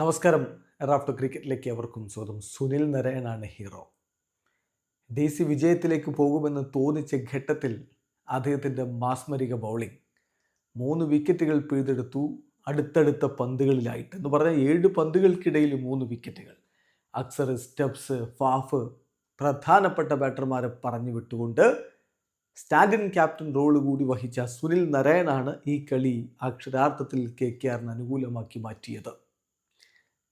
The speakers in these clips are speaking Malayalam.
നമസ്കാരം. എറാഫ്റ്റർ ക്രിക്കറ്റിലേക്ക് അവർക്കും സ്വാഗതം. സുനിൽ നരയനാണ് ഹീറോ. ഡി സി വിജയത്തിലേക്ക് പോകുമെന്ന് തോന്നിച്ച ഘട്ടത്തിൽ അദ്ദേഹത്തിന്റെ മാസ്മരിക ബൗളിംഗ് മൂന്ന് വിക്കറ്റുകൾ പിഴുതെടുത്തു. അടുത്തടുത്ത പന്തുകളിലായിട്ട് എന്ന് പറഞ്ഞാൽ ഏഴ് പന്തുകൾക്കിടയിൽ മൂന്ന് വിക്കറ്റുകൾ അക്സർ സ്റ്റെപ്സ് ഫാഫ് പ്രധാനപ്പെട്ട ബാറ്റർമാരെ പറഞ്ഞു വിട്ടുകൊണ്ട് സ്റ്റാൻഡിൻ ക്യാപ്റ്റൻ റോൾ കൂടി വഹിച്ച സുനിൽ നരയനാണ് ഈ കളി അക്ഷരാർത്ഥത്തിൽ കെ കെ ആറിന് അനുകൂലമാക്കി മാറ്റിയത്.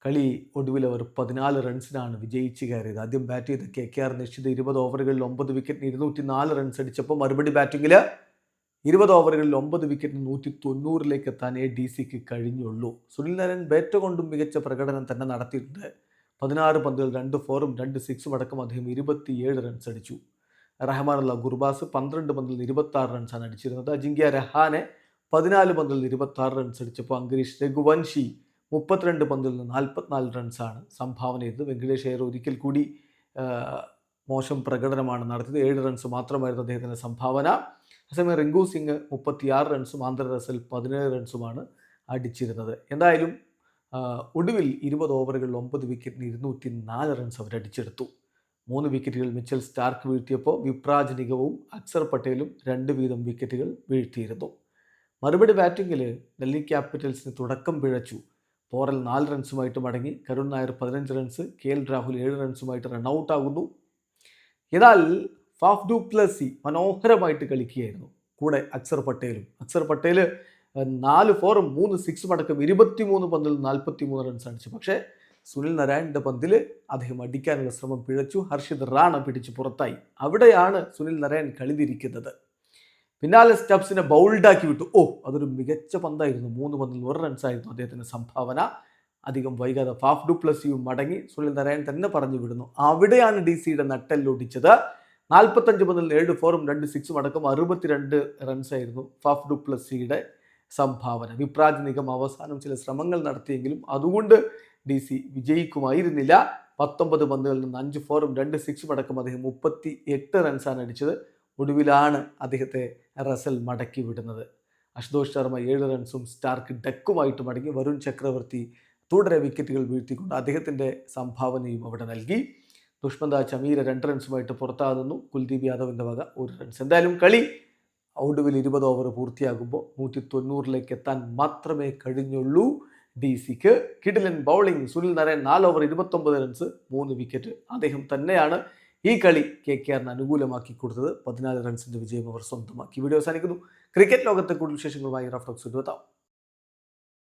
കളി ഒടുവിൽ അവർ പതിനാല് റൺസിനാണ് വിജയിച്ച് കയറിയത്. ആദ്യം ബാറ്റ് ചെയ്ത കെ കെ ആർ നിശ്ചിത ഇരുപത് ഓവറുകളിൽ ഒമ്പത് വിക്കറ്റിന് ഇരുന്നൂറ്റി നാല് റൺസ് അടിച്ചപ്പോൾ മറുപടി ബാറ്റിങ്ങിൽ ഇരുപത് ഓവറുകളിൽ ഒമ്പത് വിക്കറ്റിന് നൂറ്റി തൊണ്ണൂറിലേക്ക് എത്താനേ ഡി സിക്ക് കഴിഞ്ഞുള്ളൂ. സുനിൽ നരൻ ബാറ്റ് കൊണ്ടും മികച്ച പ്രകടനം തന്നെ നടത്തിയിട്ടുണ്ട്. പതിനാറ് പന്തുകൾ രണ്ട് ഫോറും രണ്ട് സിക്സും അടക്കം അദ്ദേഹം ഇരുപത്തിയേഴ് റൺസ് അടിച്ചു. റഹ്മാനുള്ള ഗുർബാസ് പന്ത്രണ്ട് പന്തിൽ ഇരുപത്തി ആറ് റൺസാണ് അടിച്ചിരുന്നത്. അജിങ്ക്യ രഹാനെ പതിനാല് പന്തിൽ ഇരുപത്തി ആറ് റൺസ് അടിച്ചപ്പോൾ അങ്കരീഷ് രഘുവൻഷി മുപ്പത്തിരണ്ട് പന്തിൽ നിന്ന് നാൽപ്പത്തിനാല് റൺസാണ് സംഭാവന ചെയ്തത്. വെങ്കടേഷ് അയ്യർ ഒരിക്കൽ കൂടി മോശം പ്രകടനമാണ് നടത്തിയത്. ഏഴ് റൺസ് മാത്രമായിരുന്നു അദ്ദേഹത്തിന്റെ സംഭാവന. അതേസമയം റിങ്കു സിംഗ് മുപ്പത്തിയാറ് റൺസും ആന്ധ്ര റസൽ പതിനേഴ് റൺസുമാണ് അടിച്ചിരുന്നത്. എന്തായാലും ഒടുവിൽ ഇരുപത് ഓവറുകളിൽ ഒമ്പത് വിക്കറ്റിന് ഇരുന്നൂറ്റി നാല് റൺസ് അവരടിച്ചെടുത്തു മൂന്ന് വിക്കറ്റുകൾ മിച്ചൽ സ്റ്റാർക്ക് വീഴ്ത്തിയപ്പോൾ വിപ്രാജ് നിഗവും അക്സർ പട്ടേലും രണ്ട് വീതം വിക്കറ്റുകൾ വീഴ്ത്തിയിരുന്നു. മറുപടി ബാറ്റിങ്ങിൽ ഡൽഹി ക്യാപിറ്റൽസിന് തുടക്കം പിഴച്ചു. പോറൽ നാല് റൺസുമായിട്ട് മടങ്ങി. കരുൺ നായർ പതിനഞ്ച് റൺസ് കെ എൽ രാഹുൽ ഏഴ് റൺസുമായിട്ട് റണ്ണൗട്ട് ആകുന്നു. എന്നാൽ ഫാഫ് ഡു പ്ലസി മനോഹരമായിട്ട് കളിക്കുകയായിരുന്നു. കൂടെ അക്സർ പട്ടേലും. അക്സർ പട്ടേൽ നാല് ഫോറും മൂന്ന് സിക്സും അടക്കം ഇരുപത്തിമൂന്ന് പന്തിൽ നാൽപ്പത്തി മൂന്ന് റൺസ് അടിച്ചു. പക്ഷേ സുനിൽ നാരായണിന്റെ പന്തിൽ അദ്ദേഹം അടിക്കാനുള്ള ശ്രമം പിഴച്ചു. ഹർഷിത് റാണ പിടിച്ച് പുറത്തായി. അവിടെയാണ് സുനിൽ നാരായൺ കളിതിരിക്കുന്നത്. പിന്നാലെ സ്റ്റബ്സിനെ ബൗൾഡാക്കി വിട്ടു. ഓ അതൊരു മികച്ച പന്തായിരുന്നു. മൂന്ന് പന്തിൽ ഒരു റൺസായിരുന്നു അദ്ദേഹത്തിന്റെ സംഭാവന. അധികം വൈകാതെ ഫാഫ് ഡു പ്ലസിയും മടങ്ങി സുനിൽ നാരായൺ തന്നെ പറഞ്ഞു വിടുന്നു. അവിടെയാണ് ഡി സിയുടെ നട്ടെല്ലൊടിച്ചത് നാൽപ്പത്തഞ്ച് മുതൽ ഏഴ് ഫോറും രണ്ട് സിക്സും അടക്കം അറുപത്തിരണ്ട് റൺസായിരുന്നു ഫാഫ് ഡു പ്ലസിയുടെ സംഭാവന. വിപ്രാജ് നിഗം അവസാനം ചില ശ്രമങ്ങൾ നടത്തിയെങ്കിലും അതുകൊണ്ട് ഡി സി വിജയിക്കുമായിരുന്നില്ല. പത്തൊമ്പത് പന്തുകളിൽ നിന്ന് അഞ്ച് ഫോറും രണ്ട് സിക്സും അടക്കം അദ്ദേഹം മുപ്പത്തി എട്ട് റൺസാണ് അടിച്ചത്. ഒടുവിലാണ് അദ്ദേഹത്തെ റസൽ മടക്കി വിടുന്നത്. അശുതോഷ് ശർമ്മ ഏഴ് റൺസും സ്റ്റാർക്ക് ഡക്കുമായിട്ട് മടങ്ങി. വരുൺ ചക്രവർത്തി തുടരെ വിക്കറ്റുകൾ വീഴ്ത്തിക്കൊണ്ട് അദ്ദേഹത്തിന്റെ സംഭാവനയും അവിടെ നൽകി. ദുഷ്മന്ത ചമീര രണ്ട് റൺസുമായിട്ട് പുറത്താകുന്നു. കുൽദീപ് യാദവിന്റെ വക ഒരു റൺസ്. എന്തായാലും കളി ഒടുവിൽ ഇരുപത് ഓവർ പൂർത്തിയാകുമ്പോൾ നൂറ്റി തൊണ്ണൂറിലേക്ക് എത്താൻ മാത്രമേ കഴിഞ്ഞുള്ളൂ. ഡി സിക്ക് കിഡിലൻ ബൗളിംഗ് സുനിൽ നാരായൺ നാല് ഓവർ ഇരുപത്തൊമ്പത് റൺസ് മൂന്ന് വിക്കറ്റ് അദ്ദേഹം തന്നെയാണ് ഈ കളി കെ കെ ആറിന് അനുകൂലമാക്കി കൊടുത്തത് പതിനാല് റൺസിന്റെ വിജയം അവർ സ്വന്തമാക്കി. വീഡിയോ അവസാനിക്കുന്നു. ക്രിക്കറ്റ് ലോകത്തെ കൂടുതൽ വിശേഷങ്ങളുമായി റഫ്റ്റോക്സ് എത്താം